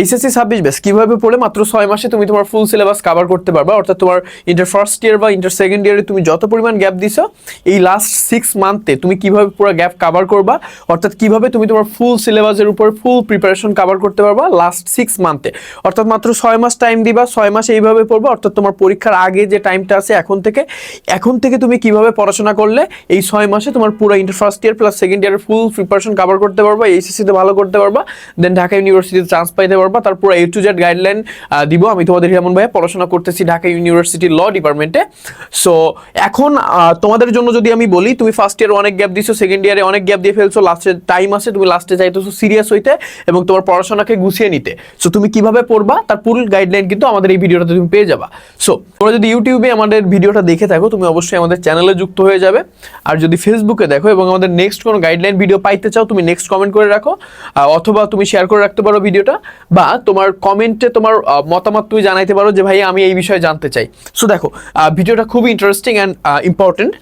HSC ছাব্বিশ base কীভাবে পড়ে মাত্র ছয় মাসে তুমি তোমার ফুল সিলেবাস কভার করতে পারবা? অর্থাৎ তোমার ইন্টার ফার্স্ট ইয়ার বা ইন্টার সেকেন্ড ইয়ারে তুমি যত পরিমাণ গ্যাপ দিছো, এই লাস্ট সিক্স মান্থে তুমি কীভাবে পুরো গ্যাপ কভার করবা? অর্থাৎ কীভাবে তুমি তোমার ফুল সিলেবাসের উপর ফুল প্রিপারেশন কভার করতে পারবা লাস্ট সিক্স মান্থে অর্থাৎ মাত্র ছয় মাস টাইম দিবা, ছয় মাসে এইভাবে পড়বা। অর্থাৎ তোমার পরীক্ষার আগে যে টাইমটা আছে এখন থেকে এখন থেকে তুমি কীভাবে পড়াশোনা করলে এই ছয় মাসে তোমার পুরো inter first year plus second ইয়ারের ফুল প্রিপারেশন কভার করতে পারবা এইচএসসিতে ভালো করতে পারবা দেন ঢাকা ইউনিভার্সিটিতে চান্স পাইতে পারবা তার পুরো এ টু জেড গাইডলাইন দিব। আমি তোমাদের এমন ভাই পড়াশোনা করতেছি ঢাকা ইউনিভার্সিটির ল ডিপার্টমেন্টে সো এখন তোমাদের জন্য যদি আমি বলি, তুমি ফার্স্ট ইয়ারে অনেক গ্যাপ দিছো সেকেন্ড ইয়ারে অনেক গ্যাপ দিয়ে ফেলছো লাস্টে টাইম আছে, তুমি লাস্টে চাইতেছো সিরিয়াস হইতে এবং তোমার পড়াশোনাকে গুছিয়ে নিতে। সো তুমি কীভাবে পড়বা, তার পুরো গাইডলাইন কিন্তু আমাদের এই ভিডিওটাতে তুমি পেয়ে যাবা। সো তোমরা যদি ইউটিউবে আমাদের ভিডিওটা দেখে থাকো, তুমি অবশ্যই আমাদের চ্যানেলে যুক্ত হয়ে যাবে। আর যদি ফেসবুকে দেখো এবং আমাদের নেক্সট কোনো গাইডলাইন ভিডিও পাইতে চাও, তুমি নেক্সট কমেন্ট করে রাখো অথবা তুমি শেয়ার করে রাখতে পারো ভিডিওটা বা তোমার কমেন্টে তোমার মতামত তুমি জানাইতে পারো যে ভাই আমি এই বিষয়ে জানতে চাই। সো দেখো ভিডিওটা খুবই ইন্টারেস্টিং অ্যান্ড ইম্পর্টেন্ট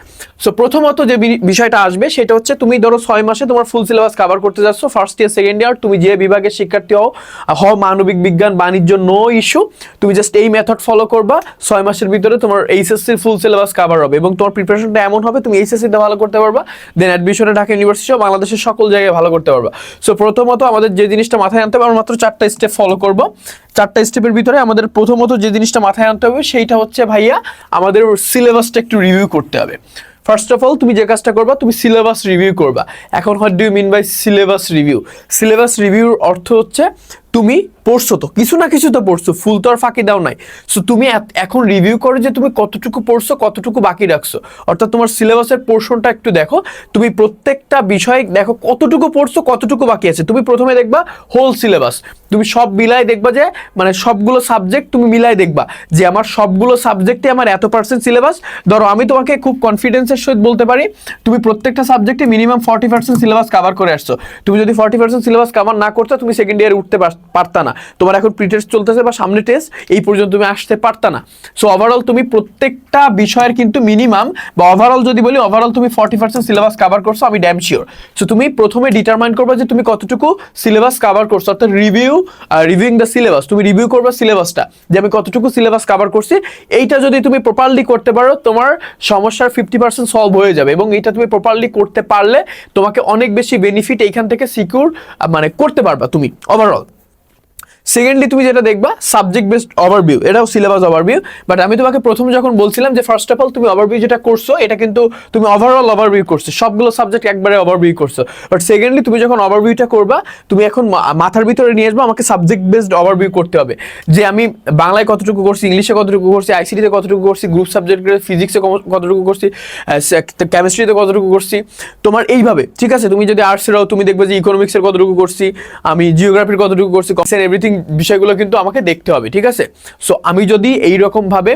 সো প্রথমত যে বিষয়টা আসবে সেটা হচ্ছে তুমি ধরো ছয় মাসে তোমার ফুল সিলেবাস কভার করতে যাচ্ছ ফার্স্ট ইয়ার সেকেন্ড ইয়ার তুমি যে বিভাগের শিক্ষার্থী হও হও মানবিক বিজ্ঞান, বাণিজ্য নো ইস্যু তুমি জাস্ট এই মেথড ফলো করবা, ছয় মাসের ভিতরে তোমার এইচএসসির ফুল সিলেবাস কভার হবে এবং তোমার প্রিপারেশনটা এমন হবে, তুমি এইচএসসিতে ভালো করতে পারবা দেন অ্যাডমিশনে ঢাকা ইউনিভার্সিটি বাংলাদেশের সকল জায়গায় ভালো করতে পারবা। সো প্রথমত আমাদের যে জিনিসটা মাথায় আনতে আমরা মাত্র চারটা স্টেপ ফলো করব। চারটা স্টেপের ভিতরে আমাদের প্রথমত যে জিনিসটা মাথায় আনতে হবে, সেইটা হচ্ছে ভাইয়া আমাদের সিলেবাসটা একটু রিভিউ করতে হবে। ফার্স্ট অফ অল তুমি যে কাজটা করবা, তুমি সিলেবাস রিভিউ করবা। এখন what do mean by syllabus review syllabus রিভিউর অর্থ হচ্ছে তুমি পড়ছো তো? কিছু না কিছু তো পড়ছো। ফুল তো আর ফাঁকি দাও নাই। সো তুমি এখন রিভিউ করো যে তুমি কতটুকু পড়ছো, কতটুকু বাকি রাখছো। অর্থাৎ তোমার সিলেবাসের পোর্শনটা একটু দেখো। তুমি প্রত্যেকটা বিষয় দেখো, কতটুকু পড়ছো, কতটুকু বাকি আছে। তুমি প্রথমে দেখবা হোল সিলেবাস তুমি সব মিলাই দেখবা যে মানে সবগুলো সাবজেক্ট তুমি মিলাই দেখবা যে, আমার সবগুলো সাবজেক্টে আমার এত পার্সেন্ট সিলেবাস ধরো, আমি তোমাকে খুব কনফিডেন্সের সহিত বলতে পারি, তুমি প্রত্যেকটা সাবজেক্টে minimum forty percent syllabus cover করে আসছো। তুমি যদি ফর্টি পার্সেন্ট সিলেবাস কভার না করতে, তুমি সেকেন্ড ইয়ারে উঠতে পার- পারতা না। তোমার এখন প্রি টেস্ট চলতেছে বা সামনে টেস্ট এই পর্যন্ত তুমি আসতে পারতা না। সো ওভারঅল তুমি প্রত্যেকটা বিষয়ের কিন্তু মিনিমাম বা ওভারঅল যদি বলি ওভারঅল তুমি ফর্টি পার্সেন্ট সিলেবাস কভার করছ, আমি ড্যাম শিওর সো তুমি প্রথমে ডিটারমাইন করবে যে তুমি কতটুকু সিলেবাস কভার করছ, অর্থাৎ রিভিউ রিভিউইং দ্য সিলেবাস তুমি রিভিউ করবে সিলেবাসটা যে আমি কতটুকু সিলেবাস কভার করছি। এইটা যদি তুমি প্রপারলি করতে পারো, তোমার সমস্যার ফিফটি পার্সেন্ট সলভ হয়ে যাবে এবং এটা তুমি প্রপারলি করতে পারলে, তোমাকে অনেক বেশি বেনিফিট এইখান থেকে সিকিউর মানে করতে পারবা তুমি ওভারঅল সেকেন্ডলি তুমি যেটা দেখবা সাবজেক্ট বেসড ওভারভিউ এটাও সিলেবাস ওভারভিউ বাট আমি তোমাকে প্রথম যখন বলছিলাম যে ফার্স্ট অফ অল তুমি ওভারভিউ যেটা করছ, এটা কিন্তু তুমি ওভারঅল ওভারভিউ করছ, সবগুলো সাবজেক্ট একবারে ওভারভিউ করছ। বাট সেকেন্ডলি তুমি যখন ওভারভিউটা করবা, তুমি এখন মাথার ভিতরে নিয়ে আসবা, আমাকে সাবজেক্ট বেসড ওভারভিউ করতে হবে। যে আমি বাংলায় কতটুকু করছি, ইংলিশে কতটুকু করছি আইসিটিতে কতটুকু করছি গ্রুপ সাবজেক্ট ফিজিক্সে কতটুকু করছি কেমিস্ট্রিতে কতটুকু করছি, তোমার এইভাবে, ঠিক আছে? তুমি যদি আর্টসের হও, তুমি দেখবে যে ইকোনমিক্সের কতটুকু করছি, আমি জিওগ্রাফির কতটুকু করছি এভরিথিং বিষয়গুলো কিন্তু আমাকে দেখতে হবে, ঠিক আছে? সো আমি যদি এই রকম ভাবে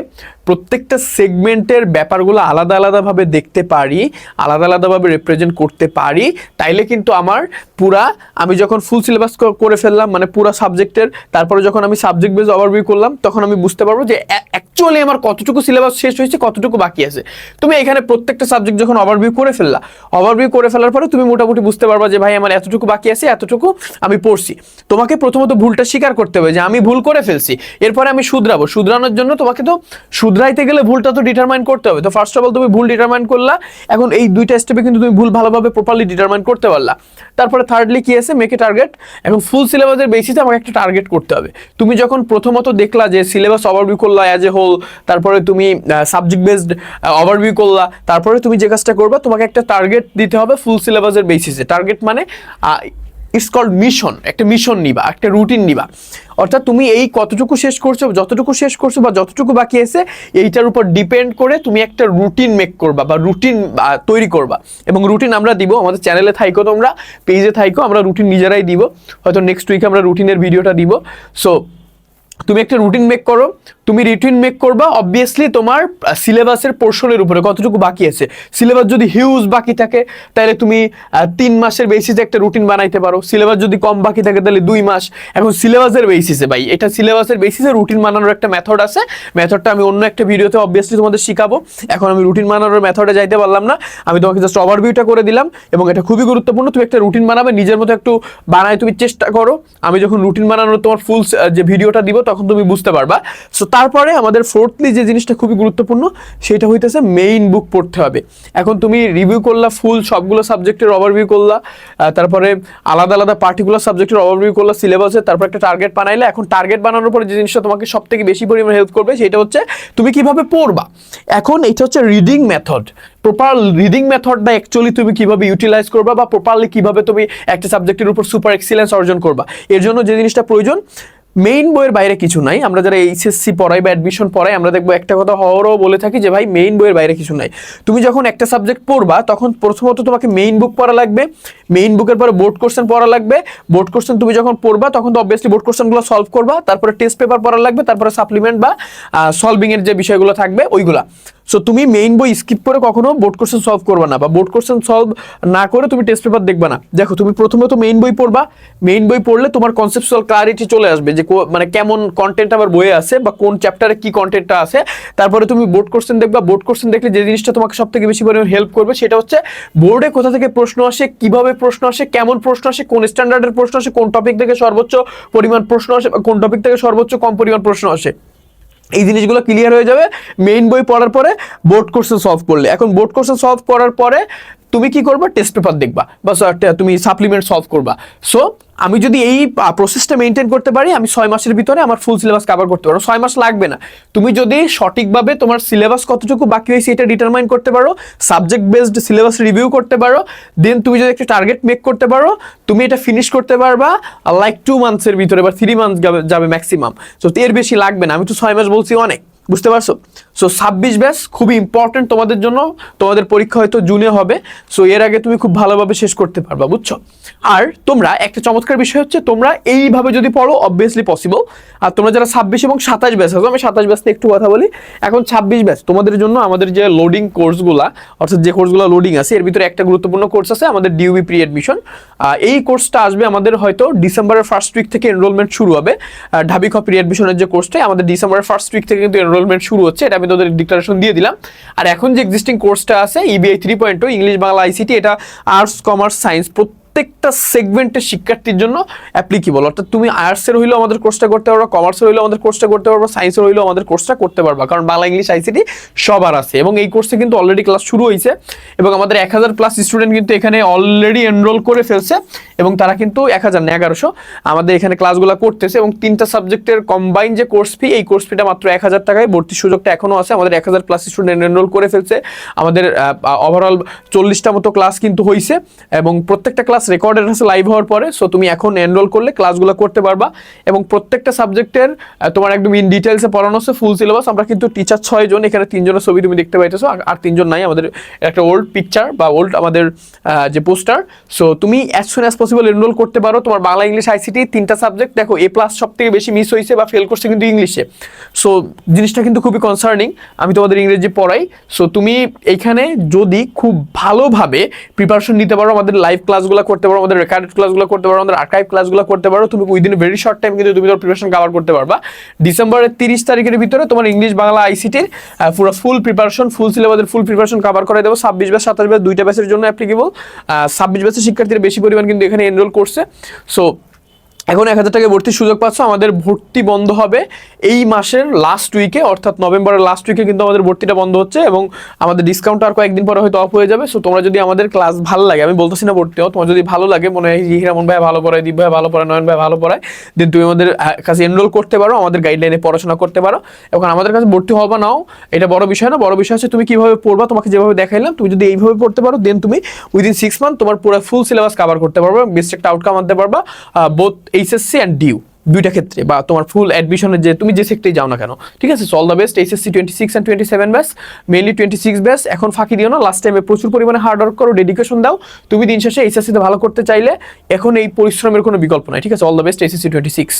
প্রত্যেকটা সেগমেন্টের ব্যাপারগুলো আলাদা আলাদাভাবে দেখতে পারি, আলাদা আলাদাভাবে রিপ্রেজেন্ট করতে পারি, তাইলে কিন্তু আমার পুরা, আমি যখন ফুল সিলেবাস করে ফেললাম মানে পুরা সাবজেক্টের তারপরে যখন আমি সাবজেক্ট বেস ওভারভিউ করলাম, তখন আমি বুঝতে পারব যে অ্যাকচুয়ালি আমার কতটুকু সিলেবাস শেষ হয়েছে, কতটুকু বাকি আছে। তুমি এখানে প্রত্যেকটা সাবজেক্ট যখন ওভারভিউ করে ফেললা ওভারভিউ করে ফেলার পরে তুমি মোটামুটি বুঝতে পারবা যে ভাই আমার এতটুকু বাকি আছে, এতটুকু আমি পড়ছি। তোমাকে প্রথমত ভুলটা স্বীকার করতে হবে যে আমি ভুল করে ফেলছি। এরপরে আমি শুধরাবো। শুধরানোর জন্য তোমাকে তো শুধরাইতে গেলে ভুলটা তো ডিটারমাইন করতে হবে। তো ফার্স্ট অফ অল তুমি ভুল ডিটারমাইন করলা, এখন এই দুইটা স্টেপে কিন্তু তুমি ভুল ভালোভাবে প্রপারলি ডিটারমাইন করতে পারলা। তারপরে থার্ডলি কি আছে? মেকে টার্গেট এখন ফুল সিলেবাসের বেসিসে আমাকে একটা টার্গেট করতে হবে। তুমি যখন প্রথমত দেখলা যে সিলেবাস ওভারভিউ করলা অ্যাজ এ হোল তারপরে তুমি সাবজেক্ট বেসড ওভারভিউ করলা, তারপরে তুমি যে কাজটা করবা, তোমাকে একটা টার্গেট দিতে হবে ফুল সিলেবাসের বেসিসে টার্গেট মানে ইটস কল্ড মিশন একটা মিশন নিবা, একটা রুটিন নিবা। অর্থাৎ তুমি এই কতটুকু শেষ করছ, যতটুকু শেষ করছ বা যতটুকু বাকি আছে, এইটার উপর ডিপেন্ড করে তুমি একটা রুটিন মেক করবা বা রুটিন তৈরি করবা। এবং রুটিন আমরা দিব, আমাদের চ্যানেলে থাইকো তোমরা পেজে থাইকো, আমরা রুটিন নিজেরাই দিব। হয়তো নেক্সট উইকে আমরা রুটিনের ভিডিওটা দিব। সো তুমি একটা রুটিন মেক করো তুমি রিটিন মেক করবা অবভিয়াসলি তোমার সিলেবাসের পোর্শনের উপরে কতটুকু বাকি আছে। সিলেবাস যদি হিউজ বাকি থাকে, তাহলে তুমি তিন মাসের বেসিসে একটা রুটিন বানাইতে পারো। সিলেবাস যদি কম বাকি থাকে, তাহলে দুই মাস। এখন সিলেবাসের বেসিসে ভাই, এটা সিলেবাসের বেসিসে রুটিন বানানোর একটা মেথড আছে। মেথডটা আমি অন্য একটা ভিডিওতে অবভিয়াসলি তোমাদের শিখাবো। এখন আমি রুটিন বানানোর মেথডে যাইতে পারলাম না। আমি তোমাকে জাস্ট ওভারভিউটা করে দিলাম এবং এটা খুবই গুরুত্বপূর্ণ। তুমি একটা রুটিন বানাবে, নিজের মতো একটু বানায় তুমি চেষ্টা করো। আমি যখন রুটিন বানানোর তোমার ফুল যে ভিডিওটা দিব, তখন তুমি বুঝতে পারবা। সো তারপরে আমাদের ফোর্থলি যে জিনিসটা খুবই গুরুত্বপূর্ণ, সেটা হইতেছে মেইন বুক পড়তে হবে। এখন তুমি রিভিউ করলা ফুল সবগুলো সাবজেক্টের ওভারভিউ করলা তারপরে আলাদা আলাদা পার্টিকুলার সাবজেক্টের ওভারভিউ করলা সিলেবাসে তারপর একটা টার্গেট বানাইলে। এখন টার্গেট বানানোর পরে যে জিনিসটা তোমাকে সব থেকে বেশি পরিমাণে হেল্প করবে, সেটা হচ্ছে তুমি কীভাবে পড়বা। এখন এটা হচ্ছে রিডিং মেথড প্রপার রিডিং মেথডটা অ্যাকচুয়ালি তুমি কীভাবে ইউটিলাইজ করবা বা প্রপারলি কীভাবে তুমি একটা সাবজেক্টের উপর সুপার এক্সিলেন্স অর্জন করবা। এর জন্য যে জিনিসটা প্রয়োজন মেইন বইয়ের বাইরে কিছু নাই। আমরা যারা এইচএসসি পড়াই বা অ্যাডমিশন পড়াই, আমরা দেখব একটা কথা হওয়ারও বলে থাকি যে, ভাই মেইন বইয়ের বাইরে কিছু নাই। তুমি যখন একটা সাবজেক্ট পড়বা, তখন প্রথমত তোমাকে মেইন বুক পড়া লাগবে। মেইন বুকের পরে বোর্ড কোশ্চেন পড়া লাগবে। বোর্ড কোশ্চেন তুমি যখন পড়বা, তখন তো অবভিয়াসলি বোর্ড কোশ্চেনগুলো সলভ করবা। তারপরে টেস্ট পেপার পড়া লাগবে, তারপরে সাপ্লিমেন্ট বা সলভিংয়ের যে বিষয়গুলো থাকবে, ওইগুলা। সো তুমি মেইন বই স্কিপ করে কখনো বোর্ড কোশ্চেন সলভ করবে না বা বোর্ড কোশ্চেন সলভ না করে তুমি টেস্ট পেপার দেখবে না। দেখো, তুমি প্রথমে তো মেইন বই পড়বা। মেইন বই পড়লে তোমার কনসেপচুয়াল ক্লারিটি চলে আসবে যে মানে কেমন কন্টেন্ট আমার বইয়ে আছে বা কোন চ্যাপ্টারে কি কন্টেন্টটা আছে, তারপরে তুমি বোর্ড কোশ্চেন দেখবা বোর্ড কোশ্চেন দেখলে যে জিনিসটা তোমাকে সব থেকে বেশি পরিমাণে হেল্প করবে সেটা হচ্ছে বোর্ডে কোথা থেকে প্রশ্ন আসে, কীভাবে প্রশ্ন আসে, কেমন প্রশ্ন আসে, কোন স্ট্যান্ডার্ডের প্রশ্ন আসে, কোন টপিক থেকে সর্বোচ্চ পরিমাণ প্রশ্ন আসে, বা কোন টপিক থেকে সর্বোচ্চ কম পরিমাণ প্রশ্ন আসে। এই জিনিসগুলো ক্লিয়ার হয়ে যাবে। মেইন বই পড়ার পরে বোর্ড কোশ্চেন সলভ করলে। এখন বোর্ড কোশ্চেন সলভ করার পরে তুমি কি করবা? টেস্ট পেপার দেখবা। বা তুমি সাপ্লিমেন্ট সলভ করবা। সো আমি যদি এই প্রসেসটা মেনটেন করতে পারি, আমি ছয় মাসের ভিতরে আমার ফুল সিলেবাস কভার করতে পারো ছয় মাস লাগবে না। তুমি যদি সঠিকভাবে তোমার সিলেবাস কতটুকু বাকি হয়েছে এটা ডিটারমাইন করতে পারো সাবজেক্ট বেসড সিলেবাস রিভিউ করতে পারো দেন তুমি যদি একটা টার্গেট মেক করতে পারো, তুমি এটা ফিনিশ করতে পারবা লাইক টু মান্থসের ভিতরে বা থ্রি মান্থস যাবে ম্যাক্সিমাম সো এর বেশি লাগবে না। আমি তো ছয় মাস বলছি অনেক। বুঝতে পারছ? সো ছাব্বিশ ব্যাস খুবই ইম্পর্টেন্ট তোমাদের জন্য। তোমাদের পরীক্ষা হয়তো জুনে হবে। সো এর আগে তুমি খুব ভালোভাবে শেষ করতে পারবা, বুঝছ? আর তোমরা, একটা চমৎকার বিষয় হচ্ছে, তোমরা এইভাবে যদি পড়ো অবভিয়াসলি পসিবল আর তোমরা যারা ছাব্বিশ এবং সাতাশ ব্যাস আছো, আমি সাতাশ ব্যাস একটু কথা বলি। এখন ছাব্বিশ ব্যাস তোমাদের জন্য আমাদের যে লোডিং কোর্সগুলা অর্থাৎ যে কোর্সগুলো লোডিং আছে, এর ভিতরে একটা গুরুত্বপূর্ণ কোর্স আছে, আমাদের ডিউবি প্রি অ্যাডমিশন এই কোর্সটা আসবে আমাদের হয়তো ডিসেম্বরের ফার্স্ট উইক থেকে এনরোলমেন্ট শুরু হবে। ঢাবি প্রি অ্যাডমিশনের যে কোর্সটা আমাদের ডিসেম্বরের ফার্স্ট উইক থেকে কিন্তু এনরোলমেন্ট শুরু হচ্ছে, এটা আমি তোদের ডিক্লারেশন দিয়ে দিলাম। আর এখন যে এক্সিস্টিং কোর্সটা আছে EBI three point English Bangla ICT এটা আর্টস কমার্স সায়েন্স প্রত্যেকটা সেগমেন্টের শিক্ষার্থীর জন্য অ্যাপ্লিকেবল অর্থাৎ তুমি আর্টসের হইলেও আমাদের কোর্সটা করতে পারবা কমার্সের হইলেও আমাদের কোর্সটা করতে পারবা সায়েন্সের হইলেও আমাদের কোর্সটা করতে পারবা। কারণ বাংলা, ইংলিশ আইসিটি সবার আছে। এবং এই কোর্সে কিন্তু অলরেডি ক্লাস শুরু হয়েছে এবং আমাদের এক হাজার প্লাস স্টুডেন্ট কিন্তু এখানে অলরেডি এনরোল করে ফেলছে। এবং তারা কিন্তু এক হাজার না, এগারোশো আমাদের এখানে ক্লাসগুলো করতেছে। এবং তিনটা সাবজেক্টের কম্বাইন যে কোর্স ফি এই কোর্স ফিটা মাত্র এক হাজার টাকায় ভর্তির সুযোগটা এখনও আছে। আমাদের এক হাজার প্লাস স্টুডেন্ট এনরোল করে ফেলছে। আমাদের ওভারঅল চল্লিশটা মতো ক্লাস কিন্তু হয়েছে এবং প্রত্যেকটা ক্লাস রেকর্ডেড আছে লাইভ হওয়ার পরে সো তুমি এখন এনরোল করলে ক্লাসগুলো করতে পারবা। এবং প্রত্যেকটা সাবজেক্টের তোমার একদম ইন ডিটেলসে পড়ানো হচ্ছে ফুল সিলেবাস আমরা কিন্তু টিচার ছয় জন এখানে তিনজনের ছবি তুমি দেখতে পাইতেছো, আর- আর তিনজন নাই, আমাদের একটা ওল্ড পিকচার বা ওল্ড আমাদের যে পোস্টার সো তুমি as soon as possible enrol করতে পারো। তোমার বাংলা, ইংলিশ আইসিটি তিনটা সাবজেক্ট দেখো এ প্লাস সব থেকে বেশি মিস হয়েছে বা ফেল করছে কিন্তু ইংলিশে। সো জিনিসটা কিন্তু খুবই কনসার্নিং আমি তোমাদের ইংরেজি পড়াই। সো তুমি এইখানে যদি খুব ভালোভাবে প্রিপারেশন নিতে পারো আমাদের লাইভ ক্লাসগুলো করতে পারো, আমাদের রেকর্ডেড ক্লাসগুলো করতে পারো, আমাদের আর্কাইভ ক্লাসগুলো করতে পারো, তুমি উইদিন ভেরি শর্ট টাইম কিন্তু তুমি তোমার প্রিপারেশন কভার করতে পারবা। ডিসেম্বরের তিরিশ তারিখের ভিতরে তোমার ইংলিশ বাংলা আইসিটির পুরো ফুল প্রিপারেশন ফুল সিলেবাসের ফুল প্রিপারেশন কভার করে দেবো। ছাব্বিশ ব্যাস সাতাশ ব্যাস দুইটা ব্যাসের জন্য অ্যাপ্লিকেবল ছাব্বিশ ব্যাচের শিক্ষার্থীরা বেশি পরিমাণ কিন্তু এখানে এনরোল করছে। সো এখন এক হাজার টাকা ভর্তির সুযোগ পাচ্ছ, আমাদের ভর্তি বন্ধ হবে এই মাসের লাস্ট উইকে অর্থাৎ নভেম্বরের লাস্ট উইকে কিন্তু আমাদের ভর্তিটা বন্ধ হচ্ছে এবং আমাদের ডিসকাউন্ট আর কয়েকদিন পরে হয়তো অফ হয়ে যাবে। সো তোমরা যদি আমাদের ক্লাস ভালো লাগে, আমি বলতেছি না ভর্তি হও, তোমার যদি ভালো লাগে, মনে হয় হিরামন ভাই ভালো পড়ায়, দীপ ভাই ভালো পড়ায়, নয়ন ভাই ভালো পড়ায় দেন তুমি আমাদের কাছে এনরোল করতে পারো, আমাদের গাইডলাইনে পড়াশোনা করতে পারো। এখন আমাদের কাছে ভর্তি হওয়া বা নাও, এটা বড় বিষয় না, বড় বিষয় হচ্ছে তুমি কীভাবে পড়বা, তোমাকে যেভাবে দেখাইলাম, তুমি যদি এইভাবে পড়তে পারো দেন তুমি উইদিন সিক্স মান্থ তোমার পুরো ফুল সিলেবাস কভার করতে পারবে বেস্ট একটা আউটকাম আনতে পারবা। বোথ এইচএসসি অ্যান্ড ডিউ দুইটা ক্ষেত্রে, বা তোমার ফুল অ্যাডমিশনের যে, তুমি যে সেক্টরে যাও না কেন, ঠিক আছে? All the best HSC twenty six and twenty seven batch mainly twenty six batch, এখন ফাঁকি দিও না লাস্ট টাইমে প্রচুর পরিমাণে হার্ড ওয়ার্ক করো ডেডিকেশন দাও, তুমি দিন শেষে এইচএসসিতে ভালো করতে চাইলে, এখন এই পরিশ্রমের কোনো বিকল্প নাই, ঠিক আছে? All the best HSC twenty six